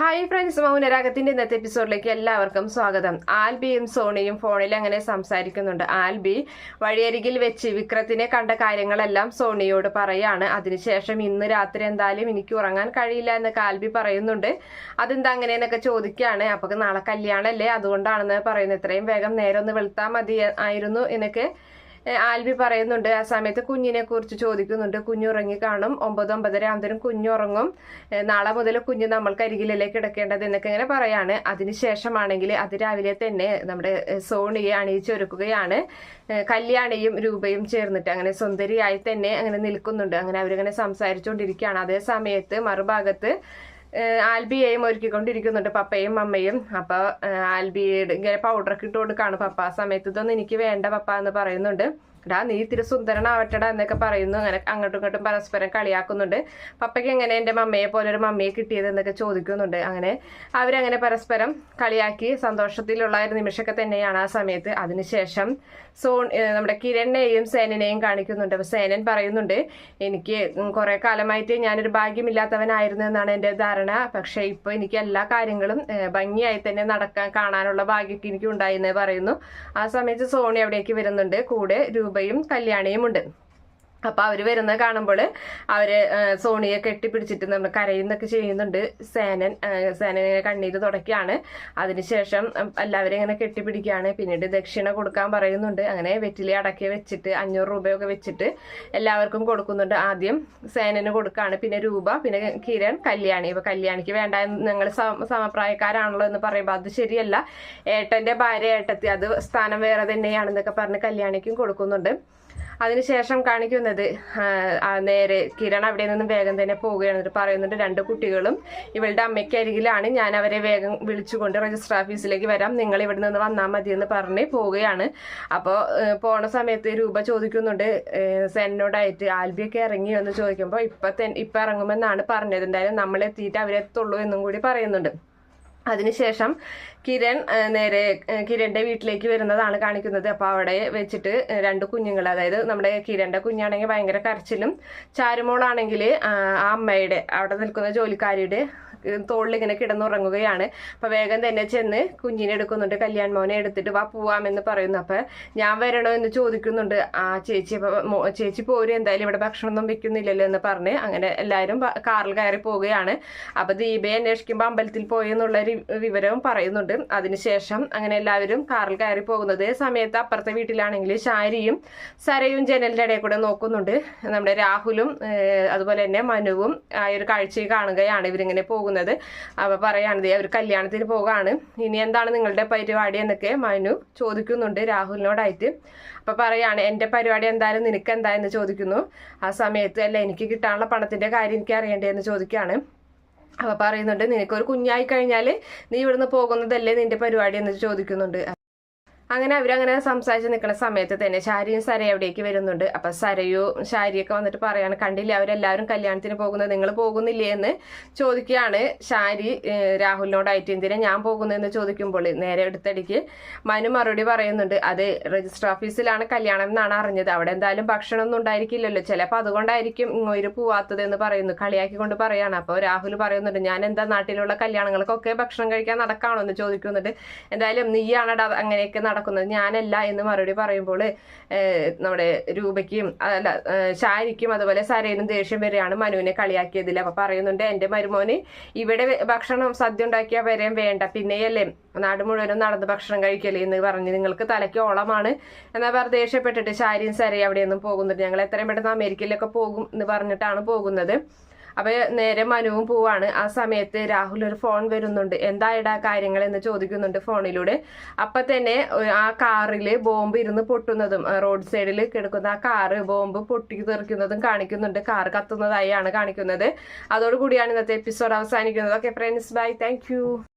Hi friends മൗനരാഗത്തിന്റെ ഇന്നത്തെ എപ്പിസോഡിലേക്ക് എല്ലാവർക്കും സ്വാഗതം. ആൽബിയും സോണിയും ഫോണിൽ അങ്ങനെ സംസാരിക്കുന്നുണ്ട്. ആൽബി വഴിയരികിൽ വെച്ച് വിക്രത്തിനെ കണ്ട കാര്യങ്ങളെല്ലാം സോണിയോട് പറയാണ്. അതിനുശേഷം ഇന്ന് രാത്രി എന്തായാലും എനിക്ക് ഉറങ്ങാൻ കഴിയില്ല എന്നൊക്കെ ആൽബി പറയുന്നുണ്ട്. അതെന്താ അങ്ങനെയെന്നൊക്കെ ചോദിക്കുകയാണ്. അപ്പൊ നാളെ കല്യാണമല്ലേ അതുകൊണ്ടാണെന്ന് പറയുന്നത് ഇത്രയും വേഗം നേരെ ഒന്ന് വെളുത്താൽ മതി ആയിരുന്നു എന്നൊക്കെ ആൽബി പറയുന്നുണ്ട് ആ സമയത്ത് കുഞ്ഞിനെ കുറിച്ച് ചോദിക്കുന്നുണ്ട്. കുഞ്ഞ് ഉറങ്ങി കാണും. ഒമ്പത് ഒമ്പതര ആകുമ്പോഴത്തേനും കുഞ്ഞുറങ്ങും നാളെ മുതൽ കുഞ്ഞ് നമ്മൾക്ക് അരികിലല്ലേ കിടക്കേണ്ടത്? എന്നൊക്കെ ഇങ്ങനെ പറയാണ്. അതിനുശേഷമാണെങ്കിൽ അതിരാവിലെ തന്നെ നമ്മുടെ സോണിയെ അണിയിച്ചൊരുക്കുകയാണ്. കല്യാണിയും രൂപയും ചേർന്നിട്ട് അങ്ങനെ സുന്ദരിയായി തന്നെ അങ്ങനെ നിൽക്കുന്നുണ്ട്. അങ്ങനെ അവരിങ്ങനെ സംസാരിച്ചുകൊണ്ടിരിക്കുകയാണ്. അതേ സമയത്ത് മറുഭാഗത്ത് ആൽബിയെയും ഒരുക്കിക്കൊണ്ടിരിക്കുന്നുണ്ട് പപ്പയും അമ്മയും. അപ്പൊ ഏഹ് ആൽബിയുടെ ഇങ്ങനെ പൗഡറൊക്കെ ഇട്ട് കൊടുക്കാണ് പപ്പ ആ സമയത്ത് ഇതൊന്നും എനിക്ക് വേണ്ട പപ്പ എന്ന് പറയുന്നുണ്ട്. എടാ നീ ഇത്തിരി സുന്ദരനാവട്ടടാ എന്നൊക്കെ പറയുന്നു. അങ്ങനെ അങ്ങോട്ടും ഇങ്ങോട്ടും പരസ്പരം കളിയാക്കുന്നുണ്ട്. പപ്പയ്ക്ക് എങ്ങനെ എന്റെ മമ്മയെ പോലെ ഒരു മമ്മയെ കിട്ടിയത് എന്നൊക്കെ ചോദിക്കുന്നുണ്ട്. അങ്ങനെ അവരങ്ങനെ പരസ്പരം കളിയാക്കി സന്തോഷത്തിലുള്ള ഒരു നിമിഷമൊക്കെ തന്നെയാണ് ആ സമയത്ത്. അതിനുശേഷം സോൺ നമ്മുടെ കിരണിനെയും സേനനെയും കാണിക്കുന്നുണ്ട്. അപ്പം സേനൻ പറയുന്നുണ്ട് എനിക്ക് കുറേ കാലമായിട്ട് ഞാനൊരു ഭാഗ്യമില്ലാത്തവനായിരുന്നു എന്നാണ് എന്റെ ധാരണ. പക്ഷേ ഇപ്പോൾ എനിക്ക് എല്ലാ കാര്യങ്ങളും ഭംഗിയായി തന്നെ നടക്കാൻ കാണാനുള്ള ഭാഗ്യമൊക്കെ എനിക്ക് ഉണ്ടായിരുന്നേ പറയുന്നു. ആ സമയത്ത് സോണി അവിടേക്ക് വരുന്നുണ്ട്. കൂടെ രൂപയും കല്യാണിയും അപ്പൊ അവർ വരുന്നത് കാണുമ്പോൾ അവർ സോണിയെ കെട്ടിപ്പിടിച്ചിട്ട് നമ്മൾ കരയുന്നൊക്കെ ചെയ്യുന്നുണ്ട്. സേനൻ സേനനെ കണ്ണീര് തുടക്കുകയാണ് അതിനുശേഷം എല്ലാവരും ഇങ്ങനെ കെട്ടിപ്പിടിക്കുകയാണ്. പിന്നീട് ദക്ഷിണ കൊടുക്കാൻ പറയുന്നുണ്ട്. അങ്ങനെ വെറ്റിലെ അടക്കി വെച്ചിട്ട് അഞ്ഞൂറ് രൂപയൊക്കെ വെച്ചിട്ട് എല്ലാവർക്കും കൊടുക്കുന്നുണ്ട് ആദ്യം. സേനന് കൊടുക്കുകയാണ് പിന്നെ രൂപ പിന്നെ കിരൺ കല്യാണി. ഇപ്പൊ കല്യാണിക്ക് വേണ്ട ഞങ്ങൾ സമപ്രായക്കാരാണല്ലോ എന്ന് പറയുമ്പോൾ അത് ശരിയല്ല. ഏട്ടന്റെ ഭാര്യ ഏട്ടത്തി അത് സ്ഥാനം വേറെ തന്നെയാണെന്നൊക്കെ പറഞ്ഞ് കല്യാണിക്കും കൊടുക്കുന്നുണ്ട്. അതിനുശേഷം കാണിക്കുന്നത് നേരെ കിരൺ അവിടെ നിന്നും വേഗം തന്നെ പോവുകയാണ്. പറയുന്നുണ്ട് രണ്ട് കുട്ടികളും ഇവളുടെ അമ്മയ്ക്ക് അരികിലാണ്. ഞാൻ അവരെ വേഗം വിളിച്ചുകൊണ്ട് രജിസ്റ്റർ ഓഫീസിലേക്ക് വരാം. നിങ്ങൾ ഇവിടെ നിന്ന് വന്നാൽ മതി എന്ന് പറഞ്ഞ് പോവുകയാണ്. അപ്പോൾ പോണ സമയത്ത് രൂപ ചോദിക്കുന്നുണ്ട് സെന്നോടായിട്ട് ആൽബിയൊക്കെ ഇറങ്ങി എന്ന് ചോദിക്കുമ്പോൾ ഇപ്പം ഇപ്പം ഇറങ്ങുമെന്നാണ് പറഞ്ഞത്. എന്തായാലും നമ്മൾ എത്തിയിട്ട് അവരെത്തുള്ളൂ എന്നും കൂടി പറയുന്നുണ്ട്. അതിനുശേഷം കിരൺ നേരെ കിരണിന്റെ വീട്ടിലേക്ക് വരുന്നതാണ് കാണിക്കുന്നത്. അപ്പോൾ അവിടെ വെച്ചിട്ട് രണ്ട് കുഞ്ഞുങ്ങൾ അതായത് നമ്മുടെ കിരണിന്റെ കുഞ്ഞാണെങ്കിൽ ഭയങ്കര കരച്ചിലും ചാരുമോളാണെങ്കിൽ ആ അമ്മയുടെ അവിടെ നിൽക്കുന്ന ജോലിക്കാരിയുടെ തോളിൽ ഇങ്ങനെ കിടന്നുറങ്ങുകയാണ്. അപ്പൊ വേഗം തന്നെ ചെന്ന് കുഞ്ഞിനെ എടുക്കുന്നുണ്ട്. കല്യാൺ മോനെ എടുത്തിട്ട് വാ പോവാമെന്ന് പറയുന്നു. അപ്പൊ ഞാൻ വരണോ എന്ന് ചോദിക്കുന്നുണ്ട്. ആ ചേച്ചി അപ്പൊ ചേച്ചി പോരും. എന്തായാലും ഇവിടെ ഭക്ഷണമൊന്നും വെക്കുന്നില്ലല്ലോ എന്ന് പറഞ്ഞ് അങ്ങനെ എല്ലാവരും കാറിൽ കയറി പോവുകയാണ്. അപ്പൊ ദീപയെ അന്വേഷിക്കുമ്പോൾ അമ്പലത്തിൽ പോയി എന്നുള്ള വിവരവും പറയുന്നുണ്ട്. അതിനുശേഷം അങ്ങനെ എല്ലാവരും കാറിൽ കയറി പോകുന്നത്. സമയത്ത് അപ്പുറത്തെ വീട്ടിലാണെങ്കിൽ ശാരിയും സരയും ജനലിന്റെ ഇടയിൽ കൂടെ നോക്കുന്നുണ്ട്. നമ്മുടെ രാഹുലും അതുപോലെ തന്നെ മനുവും ആ ഒരു കാഴ്ചയെ കാണുകയാണ്. ഇവരിങ്ങനെ പോകുന്നത് അപ്പൊ പറയാണ് ദേ അവർ കല്യാണത്തിന് പോകാണ്. ഇനി എന്താണ് നിങ്ങളുടെ പരിപാടി എന്നൊക്കെ മനു ചോദിക്കുന്നുണ്ട് രാഹുലിനോടായിട്ട്. അപ്പൊ പറയാണ് എന്റെ പരിപാടി എന്തായാലും നിനക്ക് എന്താ? എന്ന് ചോദിക്കുന്നു. ആ സമയത്ത് അല്ല എനിക്ക് കിട്ടാനുള്ള പണത്തിന്റെ കാര്യം എനിക്ക് അറിയണ്ടേ? എന്ന് ചോദിക്കുകയാണ്. അപ്പൊ പറയുന്നുണ്ട് നിനക്കൊരു കുഞ്ഞായി കഴിഞ്ഞാൽ നീ ഇവിടുന്ന് പോകുന്നതല്ലേ നിന്റെ പരിപാടി? എന്ന് ചോദിക്കുന്നുണ്ട്. അങ്ങനെ അവരങ്ങനെ സംസാരിച്ച് നിൽക്കുന്ന സമയത്ത് തന്നെ ശാരിയും സര അവിടേക്ക് വരുന്നുണ്ട്. അപ്പൊ സരയോ ശാരിയൊക്കെ വന്നിട്ട് പറയാണ് കണ്ടില്ലേ അവരെല്ലാവരും കല്യാണത്തിന് പോകുന്നത് നിങ്ങൾ പോകുന്നില്ലേ? എന്ന് ചോദിക്കുകയാണ് ശാരി രാഹുലിനോടായിട്ട് എന്തിനാ ഞാൻ പോകുന്നതെന്ന് ചോദിക്കുമ്പോൾ നേരെ എടുത്തടിക്ക് മനു മറുപടി പറയുന്നുണ്ട് അത് രജിസ്റ്റർ ഓഫീസിലാണ് കല്യാണം എന്നാണ് അറിഞ്ഞത്. അവിടെ എന്തായാലും ഭക്ഷണം ഒന്നും ഉണ്ടായിരിക്കില്ലല്ലോ. ചിലപ്പോൾ അതുകൊണ്ടായിരിക്കും ഇങ്ങോട്ട് പോവാത്തത് എന്ന് പറയുന്നു കളിയാക്കിക്കൊണ്ട് പറയാണ്. അപ്പോൾ രാഹുൽ പറയുന്നുണ്ട് ഞാൻ എന്താ നാട്ടിലുള്ള കല്യാണങ്ങൾക്കൊക്കെ ഭക്ഷണം കഴിക്കാൻ നടക്കാണോ? എന്ന് ചോദിക്കുന്നുണ്ട്. എന്തായാലും നീയാണ് അങ്ങനെയൊക്കെ നടക്കുന്നത് ഞാനല്ല എന്ന് മറുപടി പറയുമ്പോൾ നമ്മുടെ രൂപയ്ക്കും അല്ല ശാരിക്കും അതുപോലെ സരേനും ദേഷ്യം വരെയാണ് മനുവിനെ കളിയാക്കിയതിൽ. അപ്പൊ പറയുന്നുണ്ട് എന്റെ മരുമോന് ഇവിടെ ഭക്ഷണം സദ്യ ഉണ്ടാക്കിയാൽ വരെയും വേണ്ട. പിന്നെയല്ലേ നാട് മുഴുവനും നടന്ന് ഭക്ഷണം കഴിക്കല്ലേ? എന്ന് പറഞ്ഞ് നിങ്ങൾക്ക് തലയ്ക്ക് ഓളമാണ് എന്നാ പറഞ്ഞ് ദേഷ്യപ്പെട്ടിട്ട് ശാരിയും സരയും അവിടെയൊന്നും പോകുന്നുണ്ട് ഞങ്ങൾ എത്രയും പെട്ടെന്ന് അമേരിക്കയിലൊക്കെ പോകും എന്ന് പറഞ്ഞിട്ടാണ് പോകുന്നത്. അപ്പൊ നേരെ മനുവും പോവാണ്. ആ സമയത്ത് രാഹുൽ ഒരു ഫോൺ വരുന്നുണ്ട്. എന്തായിടാ കാര്യങ്ങൾ എന്ന് ചോദിക്കുന്നുണ്ട് ഫോണിലൂടെ അപ്പൊ തന്നെ ആ കാറിൽ ബോംബ് ഇരുന്ന് പൊട്ടുന്നതും റോഡ് സൈഡിൽ കിടക്കുന്ന ആ കാറ് ബോംബ് പൊട്ടി തെറിക്കുന്നതും കാണിക്കുന്നുണ്ട്. കാർ കത്തുന്നതായാണ് കാണിക്കുന്നത്. അതോടുകൂടിയാണ് ഇന്നത്തെ എപ്പിസോഡ് അവസാനിക്കുന്നത്. Okay friends bye thank